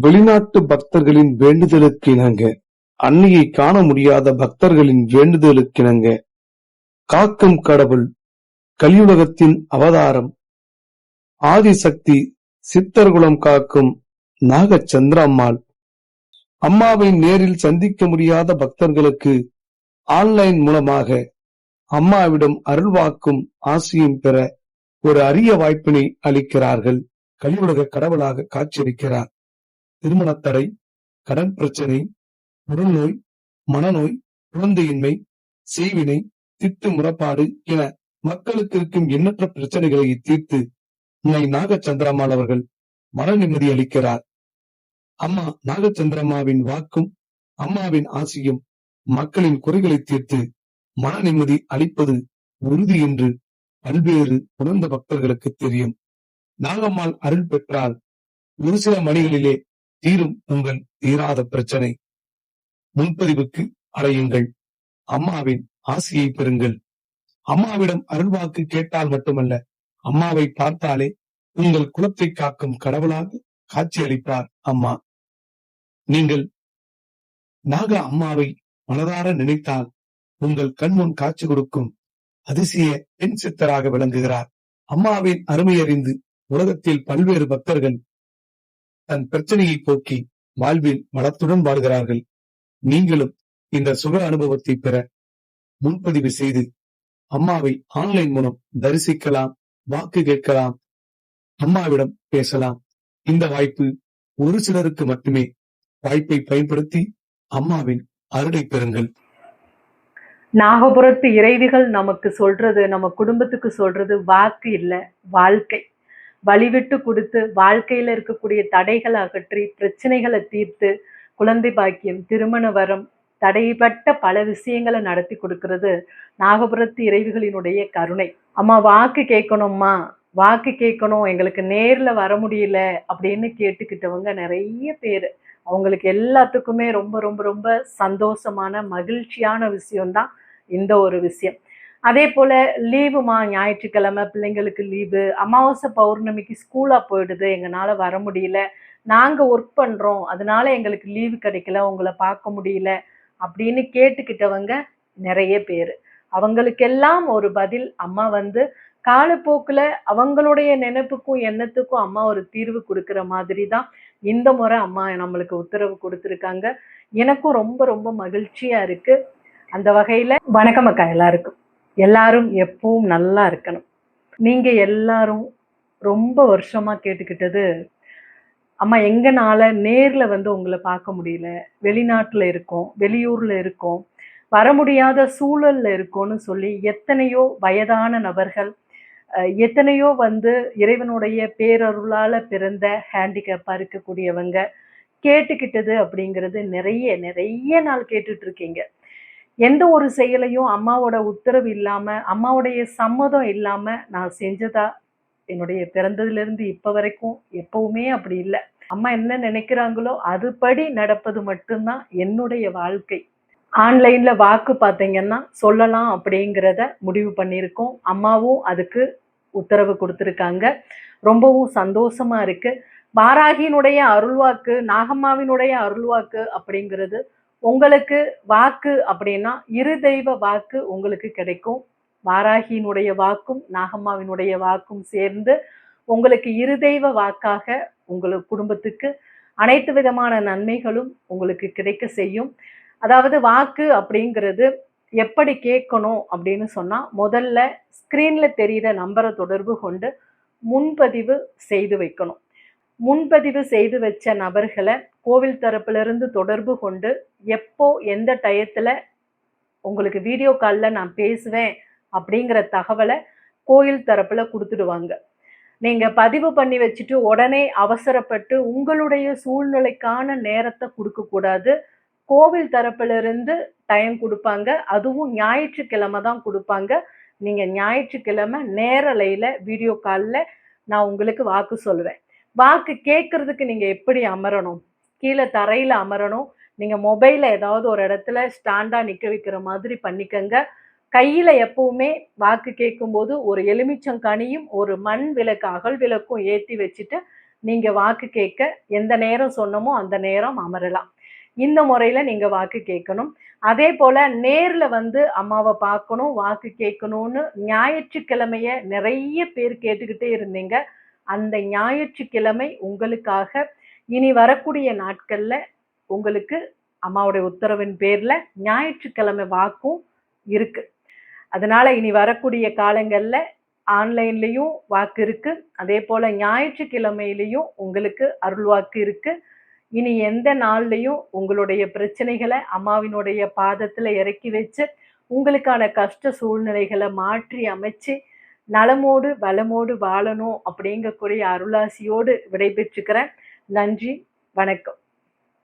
வெளிநாட்டு பக்தர்களின் வேண்டுதலுக்கு இணங்க அன்னையை காண முடியாத பக்தர்களின் வேண்டுதலுக்கிணங்க. காக்கும் கடவுள் கலியுலகத்தின் அவதாரம். ஆதிசக்தி சித்தர்குலம் காக்கும் நாகச்சந்திரம்மாள். அம்மாவை நேரில் சந்திக்க முடியாத பக்தர்களுக்கு ஆன்லைன் மூலமாக அம்மாவிடம் அருள்வாக்கும் ஆசையும் பெற ஒரு அரிய வாய்ப்பினை அளிக்கிறார்கள். கலியுலக கடவுளாக காட்சியளிக்கிறார். திருமணத்தடை கடன் பிரச்சனை உடல்நோய் மனநோய் குழந்தையின்மை செய்வினை திட்டு முறப்பாடு என மக்களுக்கு இருக்கும் எண்ணற்ற பிரச்சனைகளை தீர்த்து உன்னை நாகச்சந்திரம்மாள் அவர்கள் மன நிம்மதி அளிக்கிறார். அம்மா நாகச்சந்திரம்மாவின் வாக்கும் அம்மாவின் ஆசியும் மக்களின் குறைகளை தீர்த்து மன நிம்மதி அளிப்பது உறுதி என்று பல்வேறு உணர்ந்த பக்தர்களுக்கு தெரியும். நாகம்மாள் அருள் பெற்றால் ஒரு சில மணிகளிலே தீரும் உங்கள் தீராத பிரச்சனை. முன்பதிவுக்கு அறையுங்கள் அம்மாவின் ஆசியை பெறுங்கள். அம்மாவிடம் அருள்வாக்கு கேட்டால் மட்டுமல்ல அம்மாவை பார்த்தாலே உங்கள் குலத்தை காக்கும் கடவுளாக காட்சியளிப்பார் அம்மா. நீங்கள் நாக அம்மாவை மனதார நினைத்தால் உங்கள் கண்முன் காட்சி கொடுக்கும் அதிசய பெண் சித்தராக விளங்குகிறார். அம்மாவின் அருமை அறிந்து உலகத்தில் பல்வேறு பக்தர்கள் தன் பிரச்சனையை போக்கி வாழ்வில் வளத்துடன் வாழ்கிறார்கள். நீங்களும் இந்த சுக அனுபவத்தை பெற முன்பதிவு செய்து அம்மாவை ஆன்லைன் மூலம் தரிசிக்கலாம் வாக்கு கேட்கலாம் அம்மாவிடம் பேசலாம். இந்த வாய்ப்பு ஒரு சிலருக்கு மட்டுமே வாய்ப்பை பயன்படுத்தி அம்மாவின் அருளை பெறுங்கள். நாகபுரத்து இறைவிகள் நமக்கு சொல்றது நம்ம குடும்பத்துக்கு சொல்றது வாக்கு இல்ல வாழ்க்கை. வழிவிட்டு கொடுத்து வாழ்க்கையில் இருக்கக்கூடிய தடைகளை அகற்றி பிரச்சனைகளை தீர்த்து குழந்தை பாக்கியம் திருமண வரம் தடைப்பட்ட பல விஷயங்களை நடத்தி கொடுக்கிறது நாகபுரத்து இறைவிகளினுடைய கருணை. அம்மா வாக்கு கேட்கணும்மா. வாக்கு கேட்கணும். எங்களுக்கு நேரில் வர முடியல அப்படின்னு கேட்டுக்கிட்டவங்க நிறைய பேர். அவங்களுக்கு எல்லாத்துக்குமே ரொம்ப ரொம்ப ரொம்ப சந்தோஷமான மகிழ்ச்சியான விஷயம்தான் இந்த ஒரு விஷயம். அதே போல் லீவுமா ஞாயிற்றுக்கிழமை பிள்ளைங்களுக்கு லீவு அமாவாசை பௌர்ணமிக்கு ஸ்கூலாக போயிடுது எங்களால் வர முடியல நாங்கள் ஒர்க் பண்ணுறோம் அதனால எங்களுக்கு லீவு கிடைக்கல உங்களை பார்க்க முடியல அப்படின்னு கேட்டுக்கிட்டவங்க நிறைய பேர். அவங்களுக்கெல்லாம் ஒரு பதில் அம்மா வந்து காலப்போக்கில் அவங்களுடைய நினைப்புக்கும் எண்ணத்துக்கும் அம்மா ஒரு தீர்வு கொடுக்குற மாதிரி தான் இந்த முறை அம்மா நம்மளுக்கு உத்தரவு கொடுத்துருக்காங்க. எனக்கும் ரொம்ப ரொம்ப மகிழ்ச்சியாக இருக்குது அந்த வகையில் வணக்கம் அக்கா எல்லாருக்கும். எல்லாரும் எப்பவும் நல்லா இருக்கணும். நீங்கள் எல்லாரும் ரொம்ப வருஷமாக கேட்டுக்கிட்டது அம்மா எங்கனால நேரில் வந்து உங்களை பார்க்க முடியல. வெளிநாட்டில் இருக்கோம் வெளியூரில் இருக்கோம். வர முடியாத சூழல்ல இருக்கோன்னு சொல்லி எத்தனையோ வயதான நபர்கள் எத்தனையோ வந்து இறைவனுடைய பேரருளால பிறந்த ஹேண்டிகேப்பா இருக்கக்கூடியவங்க கேட்டுக்கிட்டது அப்படிங்கிறது நிறைய நிறைய நாள் கேட்டுட்டு இருக்கீங்க. எந்த ஒரு செயலையும் அம்மாவோட உத்தரவு இல்லாமல் அம்மாவுடைய சம்மதம் இல்லாமல் நான் செஞ்சதா என்னுடைய பிறந்ததுலேருந்து இப்போ வரைக்கும் எப்பவுமே அப்படி இல்லை. அம்மா என்ன நினைக்கிறாங்களோ அதுபடி நடப்பது மட்டும்தான் என்னுடைய வாழ்க்கை. ஆன்லைனில் வாக்கு பார்த்தீங்கன்னா சொல்லலாம் அப்படிங்கிறத முடிவு பண்ணியிருக்கோம். அம்மாவும் அதுக்கு உத்தரவு கொடுத்துருக்காங்க. ரொம்பவும் சந்தோஷமாக இருக்குது வாராகியினுடைய அருள்வாக்கு நாகம்மாவினுடைய அருள்வாக்கு அப்படிங்கிறது உங்களுக்கு வாக்கு அப்படின்னா இரு தெய்வ வாக்கு உங்களுக்கு கிடைக்கும். வாராகியினுடைய வாக்கும் நாகம்மாவினுடைய வாக்கும் சேர்ந்து உங்களுக்கு இரு தெய்வ வாக்காக உங்களுக்கு குடும்பத்துக்கு அனைத்து விதமான நன்மைகளும் உங்களுக்கு கிடைக்க செய்யும். அதாவது வாக்கு அப்படிங்கிறது எப்படி கேட்கணும் அப்படின்னு சொன்னால் முதல்ல ஸ்க்ரீனில் தெரிகிற நம்பரை தொடர்பு கொண்டு முன்பதிவு செய்து வைக்கணும். முன்பதிவு செய்து வச்ச நபர்களை கோவில் தரப்பிலிருந்து தொடர்பு கொண்டு எப்போ எந்த டயத்தில் உங்களுக்கு வீடியோ காலில் நான் பேசுவேன் அப்படிங்கிற தகவலை கோயில் தரப்பில் கொடுத்துடுவாங்க. நீங்கள் பதிவு பண்ணி வச்சுட்டு உடனே அவசரப்பட்டு உங்களுடைய சூழ்நிலைக்கான நேரத்தை கொடுக்கக்கூடாது. கோவில் தரப்பிலிருந்து டைம் கொடுப்பாங்க. அதுவும் ஞாயிற்றுக்கிழமை தான் கொடுப்பாங்க. நீங்கள் ஞாயிற்றுக்கிழமை நேரலையில் வீடியோ காலில் நான் உங்களுக்கு வாக்கு சொல்லுவேன். வாக்கு கேட்குறதுக்கு நீங்கள் எப்படி அமரணும்? கீழே தரையில் அமரணும். நீங்கள் மொபைலில் ஏதாவது ஒரு இடத்துல ஸ்டாண்டாக நிற்க வைக்கிற மாதிரி பண்ணிக்கங்க. கையில் எப்பவுமே வாக்கு கேட்கும்போது ஒரு எலுமிச்சங்கனியும் ஒரு மண் விளக்கு அகல் விளக்கும் ஏற்றி வச்சுட்டு நீங்கள் வாக்கு கேட்க எந்த நேரம் சொன்னமோ அந்த நேரம் அமரலாம். இந்த முறையில் நீங்கள் வாக்கு கேட்கணும். அதே போல் நேரில் வந்து அம்மாவை பார்க்கணும் வாக்கு கேட்கணும்னு ஞாயிற்றுக்கிழமைய நிறைய பேர் கேட்டுக்கிட்டே இருந்தீங்க. அந்த ஞாயிற்றுக்கிழமை உங்களுக்காக இனி வரக்கூடிய நாட்கள்ல உங்களுக்கு அம்மாவுடைய உத்தரவின் பேர்ல ஞாயிற்றுக்கிழமை வாக்கும் இருக்கு. அதனால இனி வரக்கூடிய காலங்கள்ல ஆன்லைன்லயும் வாக்கு இருக்கு. அதே போல ஞாயிற்றுக்கிழமையிலையும் உங்களுக்கு அருள் வாக்கு இருக்கு. இனி எந்த நாள்லையும் உங்களுடைய பிரச்சனைகளை அம்மாவினுடைய பாதத்துல இறக்கி வச்சு உங்களுக்கான கஷ்ட சூழ்நிலைகளை மாற்றி அமைச்சு நலமோடு வளமோடு வாழணும் அப்படிங்கக்கூடிய அருளாசியோடு விடைபெற்றுக்கிறேன். நன்றி வணக்கம்.